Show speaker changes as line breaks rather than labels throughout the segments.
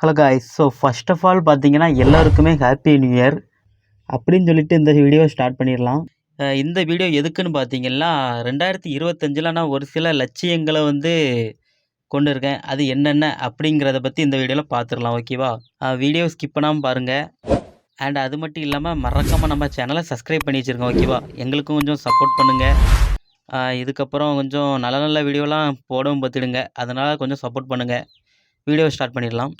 Hello guys so first of all பார்த்தீங்கன்னா எல்லாருக்குமே happy new year அப்படின்னு சொல்லிட்டு இந்த வீடியோ ஸ்டார்ட் பண்ணிடலாம். இந்த வீடியோ எதுக்குன்னு பார்த்தீங்கன்னா ரெண்டாயிரத்தி இருபத்தஞ்சில் நான் ஒரு சில லட்சியங்களை வந்து கொண்டு இருக்கேன் அது என்னென்ன அப்படிங்கிறத பற்றி இந்த வீடியோவில் பார்த்துடலாம் ஓகேவா வீடியோ ஸ்கிப் பண்ணாமல் பாருங்கள் அண்ட் அது மட்டும் இல்லாமல் மறக்காமல் நம்ம சேனலை சப்ஸ்கிரைப் பண்ணி வச்சுருக்கோம் ஓகேவா எங்களுக்கும் கொஞ்சம் சப்போர்ட் பண்ணுங்கள் இதுக்கப்புறம் கொஞ்சம் நல்ல நல்ல வீடியோலாம் போடவும் பார்த்துடுங்க. அதனால் கொஞ்சம் சப்போர்ட் பண்ணுங்கள் வீடியோ ஸ்டார்ட் பண்ணிடலாம்.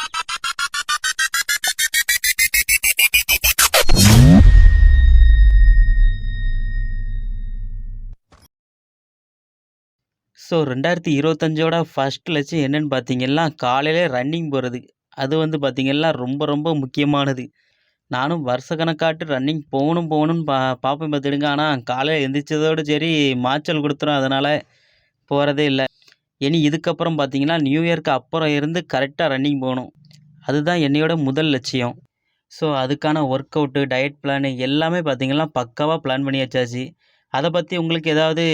ஸோ ரெண்டாயிரத்தி இருபத்தஞ்சோட ஃபஸ்ட் லட்சியம் என்னென்னு பார்த்தீங்கன்னா காலையிலே ரன்னிங் போகிறது அது வந்து பார்த்திங்கன்னா ரொம்ப ரொம்ப முக்கியமானது. நானும் வருஷ கணக்காட்டு ரன்னிங் போகணும் போகணும்னு பா பார்ப்பேன் பார்த்துடுங்க ஆனால் காலையில் எந்திரிச்சதோடு சரி மாய்ச்சல் கொடுத்துரும். அதனால் போகிறதே இல்லை. இனி இதுக்கப்புறம் பார்த்தீங்கன்னா நியூ இயர்க்கு அப்புறம் இருந்து கரெக்டாக ரன்னிங் போகணும். அதுதான் என்னையோட முதல் லட்சியம். ஸோ அதுக்கான ஒர்க் அவுட்டு டயட் பிளானு எல்லாமே பார்த்திங்கன்னா பக்காவாக பிளான் பண்ணி வச்சாச்சு அதை பற்றி உங்களுக்கு ஏதாவது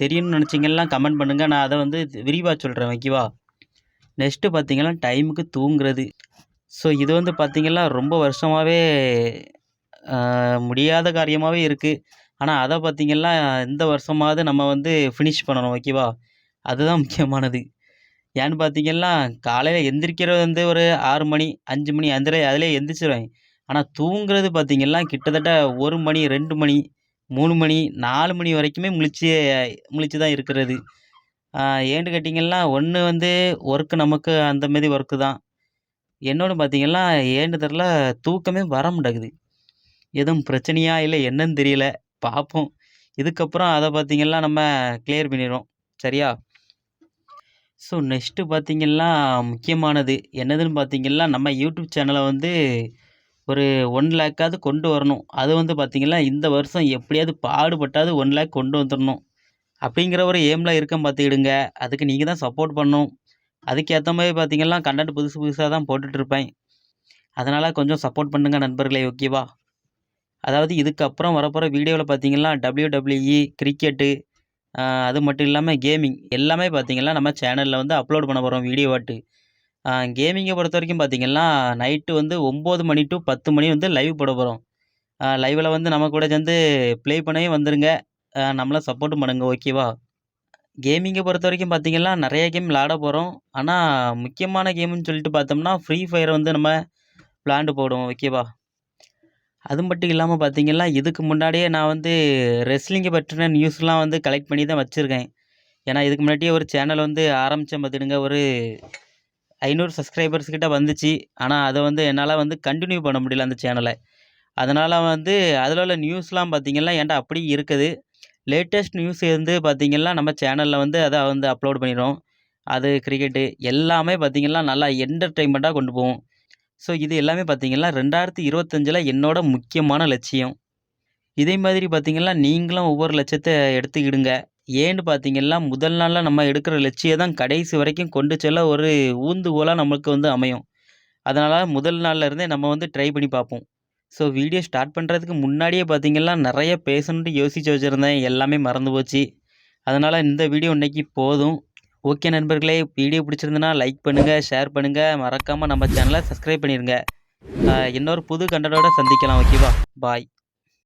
தெரியணும்னு நினச்சிங்கன்னா கமெண்ட் பண்ணுங்கள் நான் அதை வந்து விரிவாக சொல்கிறேன் ஓகேவா நெக்ஸ்ட்டு பார்த்தீங்கன்னா டைமுக்கு தூங்குறது. ஸோ இது வந்து பார்த்திங்கன்னா ரொம்ப வருஷமாகவே முடியாத காரியமாகவே இருக்குது ஆனால் அதை பார்த்திங்கன்னா இந்த வருஷமாவது நம்ம வந்து ஃபினிஷ் பண்ணணும். ஓகேவா அதுதான் முக்கியமானது. ஏன்னு பார்த்திங்கன்னா காலையில் எந்திரிக்கிறது வந்து ஒரு ஆறு மணி அஞ்சு மணி அந்த அதிலே எந்திரிச்சிருவேன். ஆனால் தூங்குறது பார்த்திங்கன்னா கிட்டத்தட்ட ஒரு மணி ரெண்டு மணி மூணு மணி நாலு மணி வரைக்குமே முழிச்சு முழிச்சு தான் இருக்கிறது. ஏன்னு கேட்டிங்கன்னா ஒன்று வந்து ஒர்க்கு நமக்கு அந்த மாரி ஒர்க்கு தான். இன்னொன்று பார்த்தீங்கன்னா ஏன்னு தெரில தூக்கமே வர மாட்டேங்குது. எதுவும் பிரச்சனையா இல்லை என்னன்னு தெரியல. பார்ப்போம் இதுக்கப்புறம் அதை பார்த்தீங்கன்னா நம்ம கிளியர் பண்ணிடுவோம் சரியா? ஸோ நெக்ஸ்ட்டு பார்த்தீங்கன்னா முக்கியமானது என்னதுன்னு பார்த்தீங்கன்னா நம்ம யூடியூப் சேனலை வந்து ஒரு ஒன் லேக்காவது கொண்டு வரணும். அது வந்து பார்த்திங்கன்னா இந்த வருஷம் எப்படியாவது பாடுபட்டாவது ஒன் லேக் கொண்டு வந்துடணும் அப்படிங்கிற ஒரு எய்மில் இருக்கேன் பார்த்துக்கிடுங்க அதுக்கு நீங்கள் தான் சப்போர்ட் பண்ணணும். அதுக்கேற்ற மாதிரி பார்த்தீங்கன்னா கண்டென்ட் புதுசு புதுசாக தான் போட்டுட்ருப்பேன். அதனால் கொஞ்சம் சப்போர்ட் பண்ணுங்கள் நண்பர்களே ஓகேவா? அதாவது இதுக்கப்புறம் வரப்போகிற வீடியோவில் பார்த்தீங்கன்னா டபிள்யூடபிள்யூஇ கிரிக்கெட்டு அது மட்டும் இல்லாமல் கேமிங் எல்லாமே பார்த்திங்கன்னா நம்ம சேனலில் வந்து அப்லோட் பண்ண போகிறோம் வீடியோவாட்டு கேமிங்கை பொறுத்த வரைக்கும் பார்த்திங்கன்னா நைட்டு வந்து ஒம்பது மணி டு பத்து மணி வந்து லைவ் போட போகிறோம் லைவில் வந்து நம்ம கூட சேர்ந்து ப்ளே பண்ணவே வந்துடுங்க நம்மளாம் சப்போர்ட்டும் பண்ணுங்க ஓகேவா கேமிங்கை பொறுத்த வரைக்கும் பார்த்திங்கன்னா நிறைய கேம் விளாட போகிறோம் ஆனால் முக்கியமான கேம்னு சொல்லிட்டு பார்த்தோம்னா ஃப்ரீ ஃபயர் வந்து நம்ம விளாண்டு போடுவோம் ஓகேவா அது மட்டும் இல்லாமல் பார்த்தீங்கன்னா இதுக்கு முன்னாடியே நான் வந்து ரெஸ்லிங்கை பற்றின நியூஸ்லாம் வந்து கலெக்ட் பண்ணி தான் வச்சுருக்கேன். ஏன்னா இதுக்கு முன்னாடியே ஒரு சேனல் வந்து ஆரம்பித்தேன் பார்த்துடுங்க ஒரு ஐநூறு சப்ஸ்கிரைபர்ஸ் கிட்ட வந்துச்சு. ஆனால் அதை வந்து என்னால் வந்து கண்டினியூ பண்ண முடியல அந்த சேனலை அதனால் வந்து அதில் உள்ள நியூஸ்லாம் பார்த்திங்கன்னா ஏன்டா அப்படி இருக்குது? லேட்டஸ்ட் நியூஸ் இருந்து பார்த்தீங்கன்னா நம்ம சேனலில் வந்து அதை வந்து அப்லோட் பண்ணிடுவோம் அது கிரிக்கெட்டு எல்லாமே பார்த்தீங்கன்னா நல்லா என்டர்டெயின்மெண்ட்டாக கொண்டு போவோம் ஸோ இது எல்லாமே பார்த்திங்கன்னா ரெண்டாயிரத்தி இருபத்தஞ்சில் என்னோட முக்கியமான லட்சியம். இதே மாதிரி பார்த்தீங்கன்னா நீங்களும் ஒவ்வொரு லட்சத்தை எடுத்துக்கிடுங்க. ஏன்னு பார்த்தீங்கன்னா முதல் நாளில் நம்ம எடுக்கிற லட்சியம் தான் கடைசி வரைக்கும் கொண்டு செல்ல ஒரு ஊந்துகோலாக நம்மளுக்கு வந்து அமையும். அதனால் முதல் நாளில் இருந்தே நம்ம வந்து ட்ரை பண்ணி பார்ப்போம் ஸோ வீடியோ ஸ்டார்ட் பண்ணுறதுக்கு முன்னாடியே பார்த்தீங்கன்னா நிறைய பேசணுன்ட்டு யோசித்து வச்சுருந்தேன். எல்லாமே மறந்து போச்சு. அதனால் இந்த வீடியோ இன்னைக்கு போதும். ஓகே நண்பர்களே வீடியோ பிடிச்சிருந்தனா லைக் பண்ணுங்கள் ஷேர் பண்ணுங்கள் மறக்காமல் நம்ம சேனலை சப்ஸ்கிரைப் பண்ணிடுங்க இன்னொரு புது கண்டனோட சந்திக்கலாம் ஓகேவா பாய்